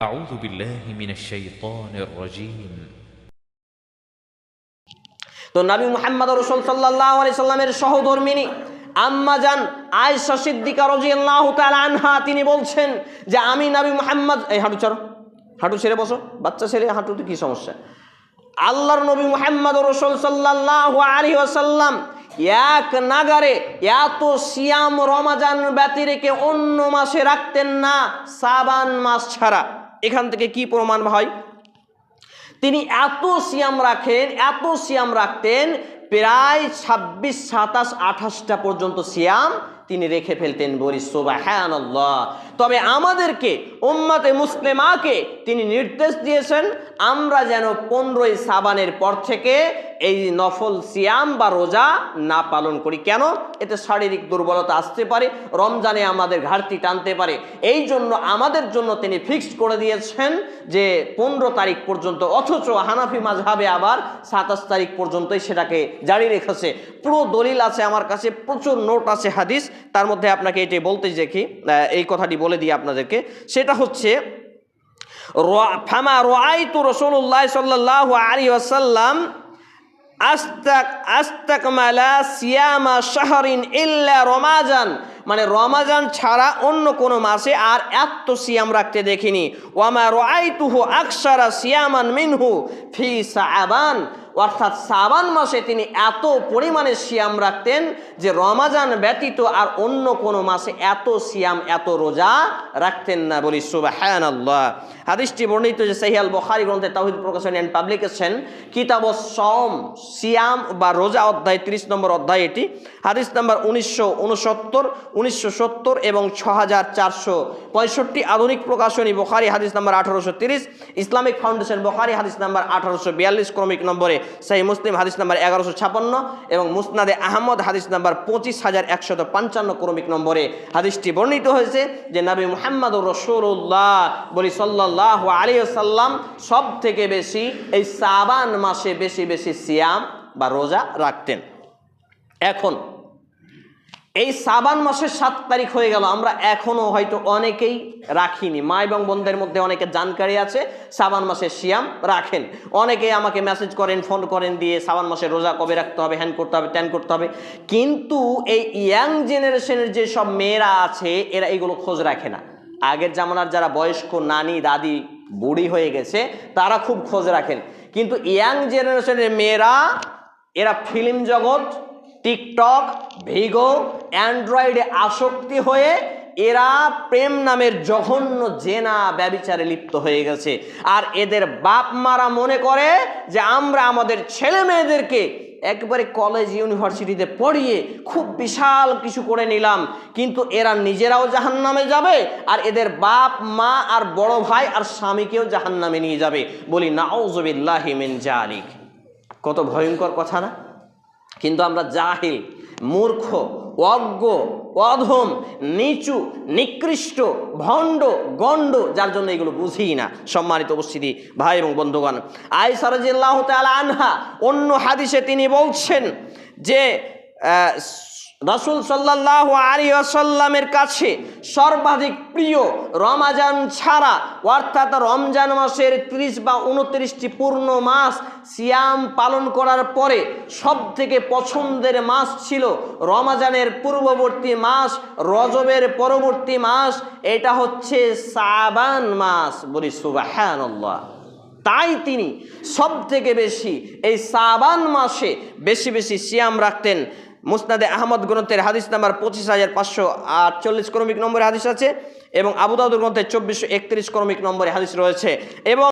أعوذ بالله من الشيطان الرجيم তো নবী মুহাম্মদ রসুল সাল্লাহ আলি সাল্লামের সহধর্মিনী আম্মা যান আয়েশা সিদ্দিকা রাদিয়াল্লাহু তাআলা আনহা তিনি বলছেন যে আমি নবী মুহাম্মদ এই হাঁটু ছাড়ো হাঁটু ছেড়ে বসো বাচ্চা ছেলে হাঁটুতে কি সমস্যা আল্লাহর নবী মুহাম্মদ রসুল সাল্লাল্লাহু আলাইহি ওয়াসাল্লাম এক নাগারে এত সিয়াম রমাজান ব্যতি রেখে অন্য মাসে রাখতেন না সাবান মাস ছাড়া এখান থেকে কি প্রমাণ হয়? তিনি এত সিয়াম রাখেন, এত সিয়াম রাখতেন, প্রায় ছাব্বিশ, সাতাশ, আঠাশটা পর্যন্ত সিয়াম তিনি রেখে ফেলতেন বলি সোবাহান তবে আমাদেরকে, উম্মাতে মুসলিমাকে তিনি নির্দেশ দিয়েছেন, আমরা যেন পনেরোই সাবানের পর থেকে এই নফল সিয়াম বা রোজা না পালন করি। কেন? এতে শারীরিক দুর্বলতা আসতে পারে, রমজানে আমাদের ঘাটতি টানতে পারে। এই জন্য আমাদের জন্য তিনি ফিক্সড করে দিয়েছেন যে পনেরো তারিখ পর্যন্ত, অথচ হানাফি মাঝহাবে আবার সাতাশ তারিখ পর্যন্তই সেটাকে জারি রেখেছে। পুরো দলিল আছে আমার কাছে, প্রচুর নোট আছে হাদিস, তার মধ্যে আপনাকে এটি বলতে দেখি এই কথাটি বলে দিই আপনাদেরকে। সেটা হচ্ছে ফামা রাআইতু রাসূলুল্লাহ সাল্লাল্লাহু আলাইহি ওয়াসাল্লাম ইল্লা মানে রমাজান ছাড়া অন্য কোনো মাসে আর এত সিয়াম রাখতে দেখিনি। ওয়ামা তুহু আকসারা সিয়ামান মিনহু ফি সাবান অর্থাৎ সাবান মাসে তিনি এত পরিমাণে সিয়াম রাখতেন যে রমাজান ব্যতীত আর অন্য কোনো মাসে এত সিয়াম, এত রোজা রাখতেন না বলি সুবাহান আল্লাহ হাদিসটি বর্ণিত যে সহিয়াল বখারি গ্রন্থে তাহিদ প্রকাশন অ্যান্ড পাবলিকেশন কিতাব সম সিয়াম বা রোজা অধ্যায়, তিরিশ নম্বর অধ্যায় এটি। হাদিস নাম্বার উনিশশো উনসত্তর উনিশশো সত্তর এবং ছ হাজার চারশো পঁয়ষট্টি আধুনিক প্রকাশনী, বখারি হাদিস নাম্বার আঠারোশো তিরিশ, ইসলামিক ফাউন্ডেশন, বখারি হাদিস নাম্বার আঠারোশো বিয়াল্লিশ, ক্রমিক নম্বরে। সেই মুসলিম হাদিস নাম্বার এগারোশো ছাপান্ন এবং মুসনাদে আহমদ হাদিস নাম্বার পঁচিশ হাজার একশত পঞ্চান্ন ক্রমিক নম্বরে হাদিসটি বর্ণিত হয়েছে যে নাবী মোহাম্মদ রসুল্লাহ বলি সাল্লাহ আলী সাল্লাম সব থেকে বেশি এই সাবান মাসে বেশি বেশি সিয়াম বা রোজা রাখতেন। এখন এই সাবান মাসের সাত তারিখ হয়ে গেল, আমরা এখনও হয়তো অনেকেই রাখিনি। মা এবং বোনদের মধ্যে অনেকে জানকারি আছে, সাবান মাসের সিয়াম রাখেন। অনেকে আমাকে মেসেজ করেন ফোন করেন দিয়ে সাবান মাসে রোজা কবে রাখতে হবে হ্যান করতে হবে ট্যান করতে হবে। কিন্তু এই ইয়াং জেনারেশনের যে সব মেয়েরা আছে, এরা এগুলো খোঁজ রাখে না। আগের জামানার যারা বয়স্ক নানি, দাদি, বুড়ি হয়ে গেছে, তারা খুব খোঁজ রাখেন। কিন্তু ইয়াং জেনারেশনের মেয়েরা, এরা ফিল্ম জগৎ টিকটক, ভিগো, অ্যান্ড্রয়েডে আসক্তি হয়ে এরা প্রেম নামের জঘন্য জেনা ব্যবিচারে লিপ্ত হয়ে গেছে। আর এদের বাপ মারা মনে করে যে আমরা আমাদের ছেলে মেয়েদেরকে একবারে কলেজ ইউনিভার্সিটিতে পড়িয়ে খুব বিশাল কিছু করে নিলাম। কিন্তু এরা নিজেরাও জাহান নামে যাবে আর এদের বাপ, মা আর বড় ভাই আর স্বামীকেও জাহান নামে নিয়ে যাবে। বলি, নাউজবিল্লাহি মিন জালিক। কত ভয়ঙ্কর কথা না? কিন্তু আমরা জাহিল, মূর্খ, অজ্ঞ, অধম, নিচু, নিকৃষ্ট, ভণ্ড, গণ্ড, যার জন্য এগুলো বুঝি না। সম্মানিত উপস্থিতি, ভাই এবং বন্ধুগণ আই সারাজিল্লাহ আনহা অন্য হাদিসে তিনি বলছেন যে রাসূল সাল্লাল্লাহু আলী আসাল্লামের কাছে সর্বাধিক প্রিয় রমাজান ছাড়া, অর্থাৎ রমজান মাসের ত্রিশ বা উনত্রিশটি পূর্ণ মাস সিয়াম পালন করার পরে সব থেকে পছন্দের মাস ছিল রমাজানের পূর্ববর্তী মাস, রজবের পরবর্তী মাস, এটা হচ্ছে সাবান মাস বলি সুবাহান তাই তিনি সব থেকে বেশি এই সাবান মাসে বেশি বেশি সিয়াম রাখতেন। মুসনাদে আহমদ গ্রন্থের হাদিস নাম্বার পঁচিশ হাজার পাঁচশো আটচল্লিশ ক্রমিক নম্বরে হাদিস আছে এবং আবুদাউদ গ্রন্থের চব্বিশশো একত্রিশ ক্রমিক নম্বরে হাদিস রয়েছে। এবং